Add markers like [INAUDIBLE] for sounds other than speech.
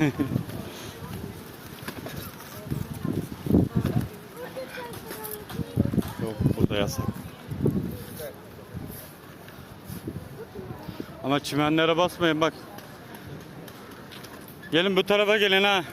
[LAUGHS] Yok burada yasak. Ama çimenlere basmayın bak. Gelin bu tarafa gelin ha.